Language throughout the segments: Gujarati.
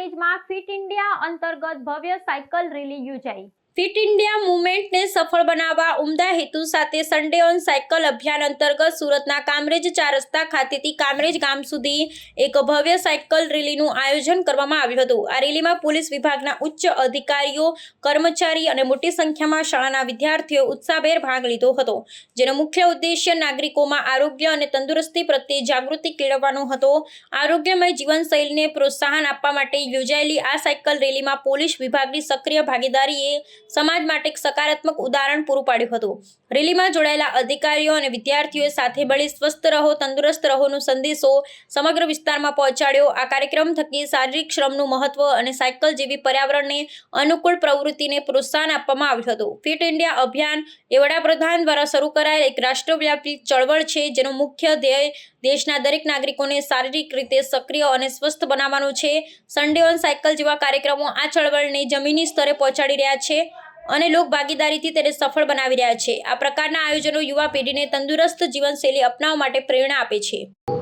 કામરેજમાં ફિટ ઇન્ડિયા અંતર્ગત ભવ્ય સાયકલ રેલી યોજાઈ. ફિટ ઇન્ડિયા મુવમેન્ટને સફળ બનાવવા ઉમદા હેતુ સાથે સન્ડે ઓન સાયકલ અભિયાન અંતર્ગત સુરતના કામરેજ ચાર રસ્તા ખાતેથી કામરેજ ગામ સુધી એક ભવ્ય સાયકલ રેલીનું આયોજન કરવામાં આવ્યું હતું. આ રેલીમાં પોલીસ વિભાગના ઉચ્ચ અધિકારીઓ, કર્મચારી અને મોટી સંખ્યામાં શાળાના વિદ્યાર્થીઓ ઉત્સાહભેર ભાગ લીધો હતો, જેનો મુખ્ય ઉદ્દેશ્ય નાગરિકોમાં આરોગ્ય અને તંદુરસ્તી પ્રત્યે જાગૃતિ કેળવવાનો હતો. આરોગ્યમય જીવનશૈલીને પ્રોત્સાહન આપવા માટે યોજાયેલી આ સાયકલ રેલીમાં પોલીસ વિભાગની સક્રિય ભાગીદારીએ સમાજ માટે એક સકારાત્મક ઉદાહરણ પૂરું પાડ્યું હતું. રેલીમાં જોડાયેલા અધિકારીઓ અને વિદ્યાર્થીઓએ સાથે મળી સ્વસ્થ રહો, તંદુરસ્ત રહોનો સંદેશો સમગ્ર વિસ્તારમાં પહોંચાડ્યો. આ કાર્યક્રમ થકી શારીરિક શ્રમનું મહત્વ અને સાયકલ જેવી પર્યાવરણને અનુકૂળ પ્રવૃત્તિને પ્રોત્સાહન આપવામાં આવ્યું હતું. ફિટ ઇન્ડિયા અભિયાન એ વડાપ્રધાન દ્વારા શરૂ કરાયેલ એક રાષ્ટ્રવ્યાપી ચળવળ છે, જેનો મુખ્ય ધ્યેય દેશના દરેક નાગરિકોને શારીરિક રીતે સક્રિય અને સ્વસ્થ બનાવવાનું છે. સન્ડે ઓન સાયકલ જેવા કાર્યક્રમો આ ચળવળને જમીની સ્તરે પહોંચાડી રહ્યા છે. અને લોક ભાગીદારીથી તેને સફળ બનાવી રહ્યા છે. આ પ્રકારના આયોજનો યુવા પેઢીને તંદુરસ્ત જીવનશૈલી અપનાવવા માટે પ્રેરણા આપે છે.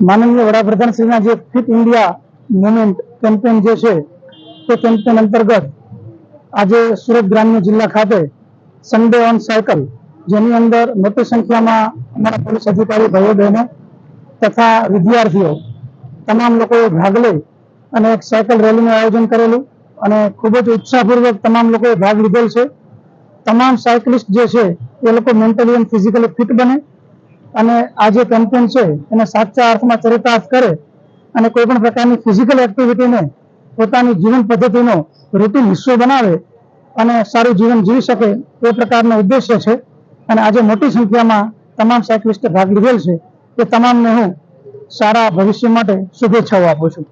માનનીય વડાપ્રધાન શ્રીના જે ફિટ ઇન્ડિયા મુવમેન્ટ કેમ્પેન જે છે, તે કેમ્પેન અંતર્ગત આજે સુરત ગ્રામ્ય જિલ્લા ખાતે સન્ડે ઓન સાયકલ જેની અંદર મોટી સંખ્યામાં અમારા પોલીસ અધિકારી ભાઈઓ બહેનો તથા વિદ્યાર્થીઓ તમામ લોકોએ ભાગ લઈ અને એક સાયકલ રેલીનું આયોજન કરેલું અને ખૂબ જ ઉત્સાહપૂર્વક તમામ લોકોએ ભાગ લીધેલ છે. તમામ સાયકલિસ્ટ જે છે, એ લોકો મેન્ટલી એન્ડ ફિઝિકલી ફિટ બને. અને આ જે કેમ્પેન છે, એને સાચા અર્થમાં ચરિતાર્થ કરે અને કોઈ પણ પ્રકારની ફિઝિકલ એક્ટિવિટીને પોતાની જીવન પદ્ધતિનો રૂટીન હિસ્સો બનાવે અને સારું જીવન જીવી શકે, એ પ્રકારનો ઉદ્દેશ્ય છે. અને આજે મોટી સંખ્યામાં તમામ સાયકલિસ્ટે ભાગ લીધેલ છે. એ તમામને હું સારા ભવિષ્ય માટે શુભેચ્છાઓ આપું છું.